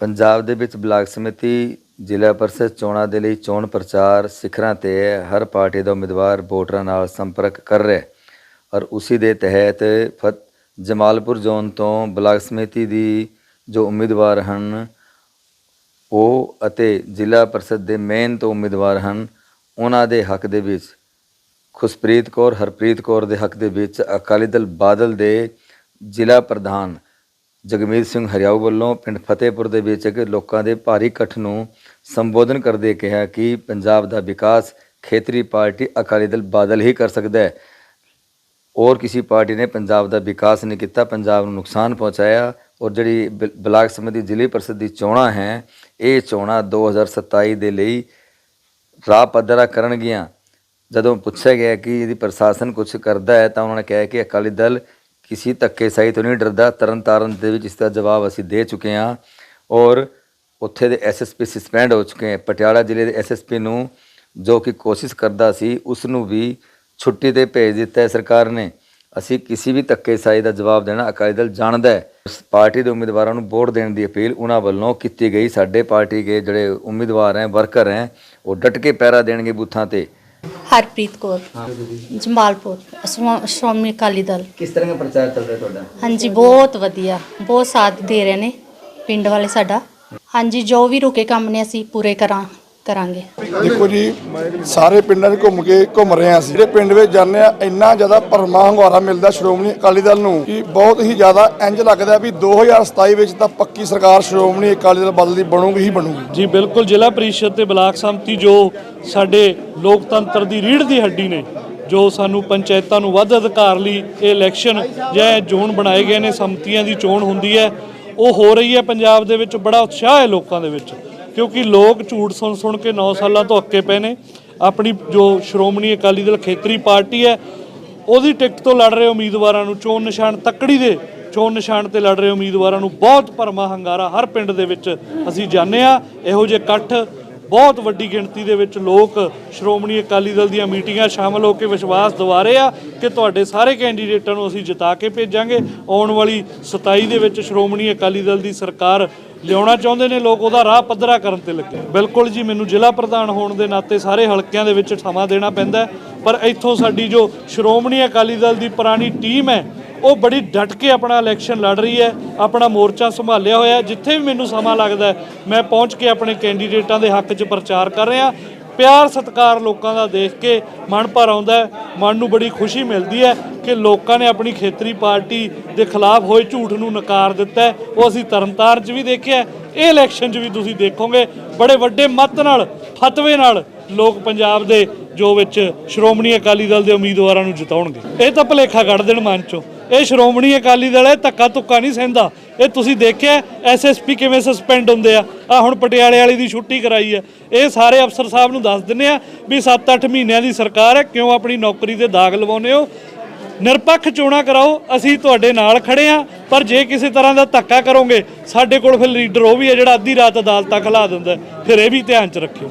ਪੰਜਾਬ ਦੇ ਵਿੱਚ ਬਲਾਕ ਸਮਿਤੀ ਜ਼ਿਲ੍ਹਾ ਪਰਿਸ਼ਦ ਚੋਣਾਂ ਦੇ ਲਈ ਚੋਣ ਪ੍ਰਚਾਰ ਸਿਖਰਾਂ ਤੇ ਹੈ। ਹਰ ਪਾਰਟੀ ਦਾ ਉਮੀਦਵਾਰ ਵੋਟਰਾਂ ਨਾਲ ਸੰਪਰਕ ਕਰ ਰਿਹਾ ਔਰ ਉਸੇ ਦੇ ਤਹਿਤ ਫਤ, ਜਮਾਲਪੁਰ ਜ਼ੋਨ ਤੋਂ ਬਲਾਕ ਸਮਿਤੀ ਦੀ ਜੋ ਉਮੀਦਵਾਰ ਹਨ, ਉਹ ਅਤੇ ਜ਼ਿਲ੍ਹਾ ਪਰਿਸ਼ਦ ਦੇ ਮੇਨ ਤੋਂ ਉਮੀਦਵਾਰ ਹਨ, ਉਹਨਾਂ ਦੇ ਹੱਕ ਦੇ ਵਿੱਚ, ਖੁਸ਼ਪ੍ਰੀਤ ਕੌਰ, ਹਰਪ੍ਰੀਤ ਕੌਰ ਦੇ ਹੱਕ ਦੇ ਵਿੱਚ ਅਕਾਲੀ ਦਲ ਬਾਦਲ ਦੇ ਜ਼ਿਲ੍ਹਾ ਪ੍ਰਧਾਨ ਜਗਮੀਤ ਸਿੰਘ ਹਰਿਆਊ ਵੱਲੋਂ ਪਿੰਡ ਫਤਿਹਪੁਰ ਦੇ ਵਿੱਚ ਲੋਕਾਂ ਦੇ ਭਾਰੀ ਇਕੱਠ ਨੂੰ ਸੰਬੋਧਨ ਕਰਦੇ ਕਿਹਾ ਕਿ ਪੰਜਾਬ ਦਾ ਵਿਕਾਸ ਖੇਤਰੀ ਪਾਰਟੀ ਅਕਾਲੀ ਦਲ ਬਾਦਲ ਹੀ ਕਰ ਸਕਦਾ ਹੈ। ਔਰ ਕਿਸੇ ਪਾਰਟੀ ਨੇ ਪੰਜਾਬ ਦਾ ਵਿਕਾਸ ਨਹੀਂ ਕੀਤਾ, ਪੰਜਾਬ ਨੂੰ ਨੁਕਸਾਨ ਪਹੁੰਚਾਇਆ ਔਰ ਜਿਹੜੀ ਬ- ਬਲਾਕ ਸਮਿਤੀ ਜ਼ਿਲ੍ਹੇ ਪਰਿਸ਼ਦ ਦੀ ਚੋਣਾਂ ਹੈ, ਇਹ ਚੋਣਾਂ 2027 ਦੇ ਲਈ ਰਾਹ ਪੱਧਰਾ ਕਰਨਗੀਆਂ। ਜਦੋਂ ਪੁੱਛਿਆ ਗਿਆ ਕਿ ਇਹਦੀ ਪ੍ਰਸ਼ਾਸਨ ਕੁਝ ਕਰਦਾ ਹੈ ਤਾਂ ਉਹਨਾਂ ਨੇ ਕਿਹਾ ਕਿ ਅਕਾਲੀ ਦਲ ਕਿਸੇ ਧੱਕੇਸ਼ਾਹੀ ਤੋਂ ਨਹੀਂ ਡਰਦਾ ਤਰਨਤਾਰਨ ਦੇ ਵਿੱਚ ਇਸ ਦਾ ਜਵਾਬ ਅਸੀਂ ਦੇ ਚੁੱਕੇ ਹਾਂ ਔਰ ਉੱਥੇ ਦੇ ਐਸਐਸਪੀ ਸਸਪੈਂਡ ਹੋ ਚੁੱਕੇ ਹਨ ਪਟਿਆਲਾ ਜ਼ਿਲ੍ਹੇ ਦੇ ਐਸਐਸਪੀ ਨੂੰ ਜੋ ਕਿ ਕੋਸ਼ਿਸ਼ ਕਰਦਾ ਸੀ ਉਸ ਨੂੰ ਵੀ ਛੁੱਟੀ ਤੇ ਭੇਜ ਦਿੱਤਾ ਹੈ ਸਰਕਾਰ ਨੇ ਅਸੀਂ ਕਿਸੇ ਵੀ ਧੱਕੇਸ਼ਾਹੀ ਦਾ ਜਵਾਬ ਦੇਣਾ ਅਕਾਲੀ ਦਲ ਜਾਣਦਾ ਹੈ ਪਾਰਟੀ ਦੇ ਉਮੀਦਵਾਰਾਂ ਨੂੰ ਵੋਟ ਦੇਣ ਦੀ ਅਪੀਲ ਉਹਨਾਂ ਵੱਲੋਂ ਕੀਤੀ ਗਈ ਸਾਡੇ ਪਾਰਟੀ ਦੇ ਜਿਹੜੇ ਉਮੀਦਵਾਰ ਹੈ ਵਰਕਰ ਹੈ ਉਹ ਡਟ ਕੇ ਪੈਰਾ ਦੇਣਗੇ ਬੂਥਾਂ ਤੇ ਹਰਪ੍ਰੀਤ ਕੌਰ। ਜਮਾਲਪੁਰ ਸ਼੍ਰੋ- ਸ਼੍ਰੋਮਣੀ ਅਕਾਲੀ ਦਲ। ਕਿਸ ਤਰ੍ਹਾਂ ਦਾ ਪ੍ਰਚਾਰ ਚੱਲ ਰਿਹਾ ਤੁਹਾਡਾ? ਹਾਂਜੀ ਬਹੁਤ ਵਧੀਆ। ਬਹੁਤ ਸਾਥ ਦੇ ਰਹੇ ਨੇ ਪਿੰਡ ਵਾਲੇ ਸਾਡਾ। ਹਾਂਜੀ ਜੋ ਵੀ ਰੁਕੇ ਕੰਮ ਨੇ ਅਸੀਂ ਪੂਰੇ ਕਰਾਂ। ਕਰਾਂਗੇ। ਦੇਖੋ ਜੀ ਸਾਰੇ ਪਿੰਡਾਂ 'ਚ ਘੁੰਮ ਕੇ ਘੁੰਮ ਰਹੇ ਹਾਂ ਅਸੀਂ। ਜਿਹੜੇ ਪਿੰਡ ਵਿੱਚ ਜਾਂਦੇ ਆ ਇੰਨਾ ਜ਼ਿਆਦਾ ਪਰਮਾ ਹੰਗਾਰਾ ਮਿਲਦਾ ਸ਼੍ਰੋਮਣੀ ਅਕਾਲੀ ਦਲ ਨੂੰ ਕਿ ਬਹੁਤ ਹੀ ਜ਼ਿਆਦਾ ਇੰਜ ਲੱਗਦਾ ਵੀ 2027 ਵਿੱਚ ਤਾਂ ਪੱਕੀ ਸਰਕਾਰ ਸ਼੍ਰੋਮਣੀ ਅਕਾਲੀ ਦਲ ਬਦਲ ਦੀ ਬਣੂਗੀ ਹੀ ਬਣੂਗੀ। ਜੀ ਬਿਲਕੁਲ ਜ਼ਿਲ੍ਹਾ ਪ੍ਰੀਸ਼ਦ ਤੇ ਬਲਾਕ ਸੰਮਤੀ ਜੋ ਸਾਡੇ ਲੋਕਤੰਤਰ ਦੀ ਰੀੜ੍ਹ ਦੀ ਹੱਡੀ ਨੇ ਜੋ ਸਾਨੂੰ ਪੰਚਾਇਤਾਂ ਨੂੰ ਵੱਧ ਅਧਿਕਾਰ ਲਈ ਇਹ ਇਲੈਕਸ਼ਨ ਜਾਂ ਜ਼ੋਨ ਬਣਾਏ ਗਏ ਨੇ ਸੰਮਤੀਆਂ ਦੀ ਚੋਣ ਹੁੰਦੀ ਹੈ ਉਹ ਹੋ ਰਹੀ ਹੈ ਪੰਜਾਬ ਦੇ ਵਿੱਚ ਬੜਾ ਉਤਸ਼ਾਹ ਹੈ ਲੋਕਾਂ ਦੇ ਵਿੱਚ। ਕਿਉਂਕਿ ਲੋਕ ਝੂਠ ਸੁਣ ਸੁਣ ਕੇ 9 ਸਾਲਾਂ ਤੋਂ ਅੱਕੇ ਪਏ ਨੇ। ਆਪਣੀ ਜੋ ਸ਼੍ਰੋਮਣੀ ਅਕਾਲੀ ਦਲ ਖੇਤਰੀ ਪਾਰਟੀ ਹੈ, ਉਹਦੀ ਟਿਕਟ ਤੋਂ ਲੜ ਰਹੇ ਉਮੀਦਵਾਰਾਂ ਨੂੰ ਚੋਣ ਨਿਸ਼ਾਨ ਤੱਕੜੀ ਦੇ ਚੋਣ ਨਿਸ਼ਾਨ ਤੇ ਲੜ ਰਹੇ ਉਮੀਦਵਾਰਾਂ ਨੂੰ ਬਹੁਤ ਭਰਮਾ ਹੰਗਾਰਾ ਹਰ ਪਿੰਡ ਦੇ ਵਿੱਚ ਅਸੀਂ ਜਾਣਦੇ ਆ ਇਹੋ ਜਿਹੇ ਇਕੱਠ ਬਹੁਤ ਵੱਡੀ ਗਿਣਤੀ ਦੇ ਵਿੱਚ ਲੋਕ ਸ਼੍ਰੋਮਣੀ ਅਕਾਲੀ ਦਲ ਦੀਆਂ ਮੀਟਿੰਗਾਂ ਸ਼ਾਮਲ ਹੋ ਕੇ ਵਿਸ਼ਵਾਸ ਦਿਵਾ ਰਹੇ ਆ ਕਿ ਤੁਹਾਡੇ ਸਾਰੇ ਕੈਂਡੀਡੇਟਾਂ ਨੂੰ ਅਸੀਂ ਜਿਤਾ ਕੇ ਭੇਜਾਂਗੇ। ਆਉਣ ਵਾਲੀ 27 ਦੇ ਵਿੱਚ ਸ਼੍ਰੋਮਣੀ ਅਕਾਲੀ ਦਲ ਦੀ ਸਰਕਾਰ ਲਿਆਉਣਾ ਚਾਹੁੰਦੇ ਨੇ, ਲੋਕ ਉਹਦਾ ਰਾਹ ਪੱਧਰਾ ਕਰਨ ਤੇ ਲੱਗੇ ਬਿਲਕੁਲ ਜੀ, ਮੈਨੂੰ ਜ਼ਿਲ੍ਹਾ ਪ੍ਰਧਾਨ ਹੋਣ ਦੇ ਨਾਤੇ ਸਾਰੇ ਹਲਕਿਆਂ ਦੇ ਵਿੱਚ ਸਮਾਂ ਦੇਣਾ ਪੈਂਦਾ ਪਰ ਇੱਥੋਂ ਸਾਡੀ ਜੋ ਸ਼੍ਰੋਮਣੀ ਅਕਾਲੀ ਦਲ ਦੀ ਪੁਰਾਣੀ ਟੀਮ ਹੈ, ਉਹ ਬੜੀ ਡਟ ਕੇ ਆਪਣਾ ਇਲੈਕਸ਼ਨ ਲੜ ਰਹੀ ਹੈ, ਆਪਣਾ ਮੋਰਚਾ ਸੰਭਾਲਿਆ ਹੋਇਆ ਜਿੱਥੇ ਵੀ ਮੈਨੂੰ ਸਮਾਂ ਲੱਗਦਾ ਮੈਂ ਪਹੁੰਚ ਕੇ ਆਪਣੇ ਕੈਂਡੀਡੇਟਾਂ ਦੇ ਹੱਕ 'ਚ ਪ੍ਰਚਾਰ ਕਰ ਰਿਹਾ ਪਿਆਰ ਸਤਿਕਾਰ ਲੋਕਾਂ ਦਾ ਦੇਖ ਕੇ ਮਨ ਭਰ ਆਉਂਦਾ ਮਨ ਨੂੰ ਬੜੀ ਖੁਸ਼ੀ ਮਿਲਦੀ ਹੈ ਕਿ ਲੋਕਾਂ ਨੇ ਆਪਣੀ ਖੇਤਰੀ ਪਾਰਟੀ ਦੇ ਖਿਲਾਫ ਹੋਏ ਝੂਠ ਨੂੰ ਨਕਾਰ ਦਿੱਤਾ ਉਹ ਅਸੀਂ ਤਰਨਤਾਰਨ 'ਚ ਵੀ ਦੇਖਿਆ ਇਹ ਇਲੈਕਸ਼ਨ 'ਚ ਵੀ ਤੁਸੀਂ ਦੇਖੋਗੇ, ਬੜੇ ਵੱਡੇ ਮਤ ਨਾਲ, ਫਤਵੇ ਨਾਲ ਲੋਕ ਪੰਜਾਬ ਦੇ ਜੋ ਵਿੱਚ ਸ਼੍ਰੋਮਣੀ ਅਕਾਲੀ ਦਲ ਦੇ ਉਮੀਦਵਾਰਾਂ ਨੂੰ ਜਿਤਾਉਣਗੇ। ਇਹ ਤਾਂ ਭਲੇਖਾ ਕੱਢ ਦੇਣ ਮਨ ਚੋਂ। ਇਹ ਸ਼੍ਰੋਮਣੀ ਅਕਾਲੀ ਦਲ ਇਹ ਧੱਕਾ ਤੁੱਕਾ ਨਹੀਂ ਸਹਿੰਦਾ। ਇਹ ਤੁਸੀਂ ਦੇਖਿਆ ਐਸਐਸਪੀ ਕਿਵੇਂ ਸਸਪੈਂਡ ਹੁੰਦੇ ਆ? ਆ ਹੁਣ ਪਟਿਆਲੇ ਵਾਲੀ ਦੀ ਛੁੱਟੀ ਕਰਾਈ ਹੈ ਇਹ ਸਾਰੇ ਅਫਸਰ ਸਾਹਿਬ ਨੂੰ ਦੱਸ ਦਿੰਨੇ ਆ ਵੀ 7-8 ਮਹੀਨਿਆਂ ਦੀ ਸਰਕਾਰ ਹੈ, ਕਿਉਂ ਆਪਣੀ ਨੌਕਰੀ ਤੇ ਦਾਗ ਲਵਾਉਂਦੇ ਹੋ? ਨਿਰਪੱਖ ਚੋਣਾਂ ਕਰਾਓ, ਅਸੀਂ ਤੁਹਾਡੇ ਨਾਲ ਖੜੇ ਆ, ਪਰ ਜੇ ਕਿਸੇ ਤਰ੍ਹਾਂ ਦਾ ਧੱਕਾ ਕਰੋਗੇ, ਸਾਡੇ ਕੋਲ ਫਿਰ ਲੀਡਰ ਉਹ ਵੀ ਹੈ ਜਿਹੜਾ ਅੱਧੀ ਰਾਤ ਅਦਾਲਤਾਂ ਖਲਾ ਦਿੰਦਾ ਫਿਰ ਇਹ ਵੀ ਧਿਆਨ 'ਚ ਰੱਖਿਓ।